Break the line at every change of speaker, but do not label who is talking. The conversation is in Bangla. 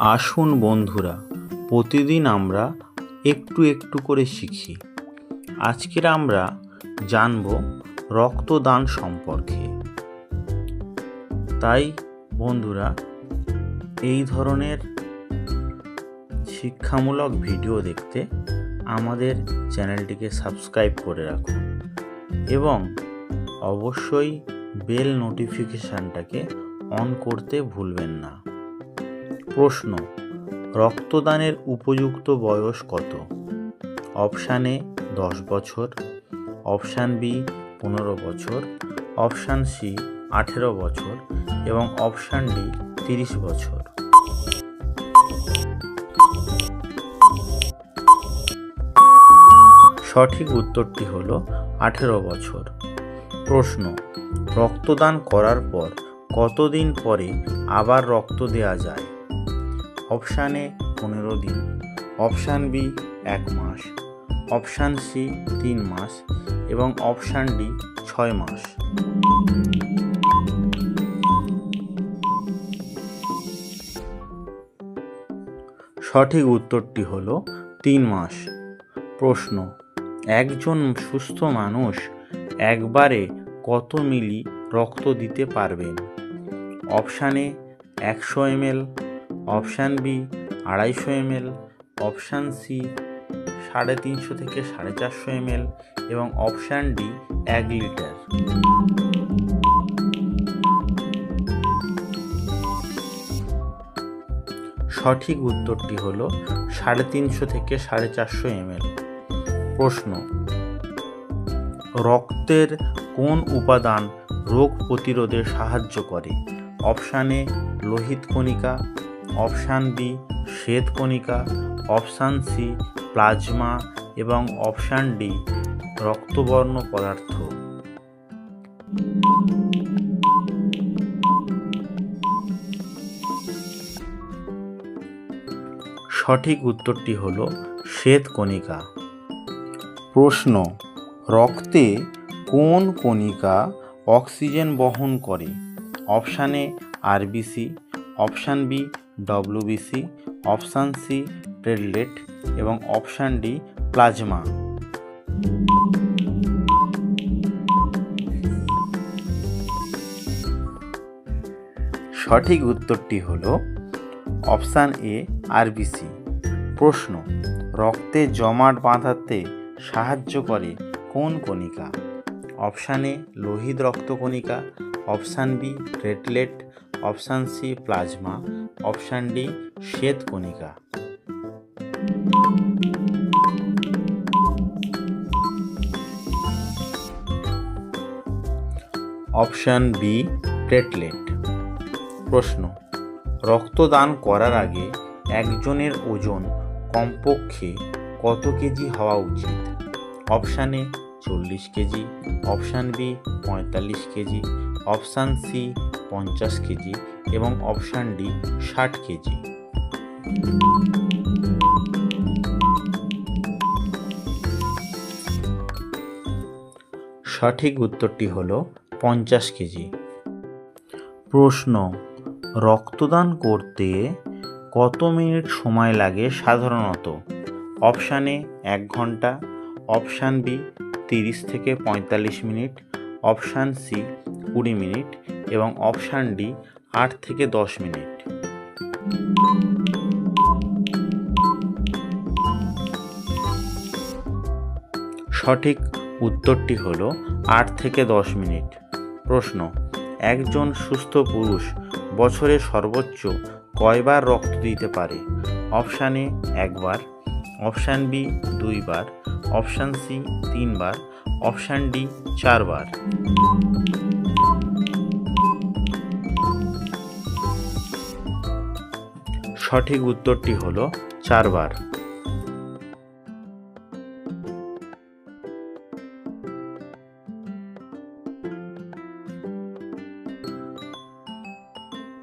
আসুন বন্ধুরা, প্রতিদিন আমরা একটু একটু করে শিখি। আজকের আমরা জানব রক্তদান সম্পর্কে। তাই বন্ধুরা, এই ধরনের শিক্ষামূলক ভিডিও দেখতে আমাদের চ্যানেলটিকে সাবস্ক্রাইব করে রাখুন এবং অবশ্যই বেল নোটিফিকেশানটাকে অন করতে ভুলবেন না। প্রশ্ন, রক্তদানের উপযুক্ত বয়স কত? অপশান এ, দশ বছর। অপশান বি, পনেরো বছর। অপশান সি, আঠেরো বছর। এবং অপশান ডি, তিরিশ বছর। সঠিক উত্তরটি হল, আঠেরো বছর। প্রশ্ন, রক্তদান করার পর কতদিন পরে আবার রক্ত দেওয়া যায়? অপশান এ পনেরো দিন। অপশান বি এক মাস। অপশান সি তিন মাস। এবং অপশান ডি ছয় মাস। সঠিক উত্তরটি হলো তিন মাস। প্রশ্ন, একজন সুস্থ মানুষ একবারে কত মিলি রক্ত দিতে পারবেন? অপশানে একশো এমএল। অপশান বি, আড়াইশো এমএল, অপশান সি, সাড়ে তিনশো থেকে সাড়ে চারশো এমএল এবং অপশান ডি, এক লিটার। সঠিক উত্তরটি হল সাড়ে তিনশো থেকে সাড়ে চারশো এমএল। প্রশ্ন, রক্তের কোন উপাদান রোগ প্রতিরোধে সাহায্য করে? অপশানে লোহিত কণিকা অপশান বি শ্বেতকণিকা অপশান সি, প্লাজমা এবং অপশান ডি, রক্তবর্ণ পদার্থ। সঠিক উত্তরটি হল শ্বেতকণিকা প্রশ্ন, রক্তে কোন কণিকা অক্সিজেন বহন করে? Option A RBC option B WBC option C platelet এবং অপশান ডি প্লাজমা সঠিক উত্তরটি হল অপশান এ আরবিসি প্রশ্ন, রক্তে জমাট বাঁধাতে সাহায্য করে কোন কণিকা? অপশান এ লোহিত রক্তকণিকা option B platelet option C plasma, option D শ্বেত কণিকা। Option B platelet. প্রশ্ন, রক্তদান করার আগে একজনের ওজন কমপক্ষে কত কেজি হওয়া উচিত? অপশান এ চল্লিশ কেজি, অপশান বি পঁয়তাল্লিশ কেজি, অপশান সি পঞ্চাশ কেজি এবং অপশান ডি ষাট কেজি। সঠিক উত্তরটি হল পঞ্চাশ কেজি। প্রশ্ন, রক্তদান করতে কত মিনিট সময় লাগে সাধারণত? অপশান এ এক ঘণ্টা, অপশান বি তিরিশ থেকে পঁয়তাল্লিশ মিনিট অপশান সি, কুড়ি মিনিট এবং অপশান ডি, আট থেকে দশ মিনিট। সঠিক উত্তরটি হল আট থেকে দশ মিনিট। প্রশ্ন, একজন সুস্থ পুরুষ বছরে সর্বোচ্চ কয়বার রক্ত দিতে পারে? অপশান এ, একবার। অপশান বি, দুইবার। অপশান সি, তিনবার। অপশান ডি চারবার। সঠিক উত্তরটি হলো চারবার।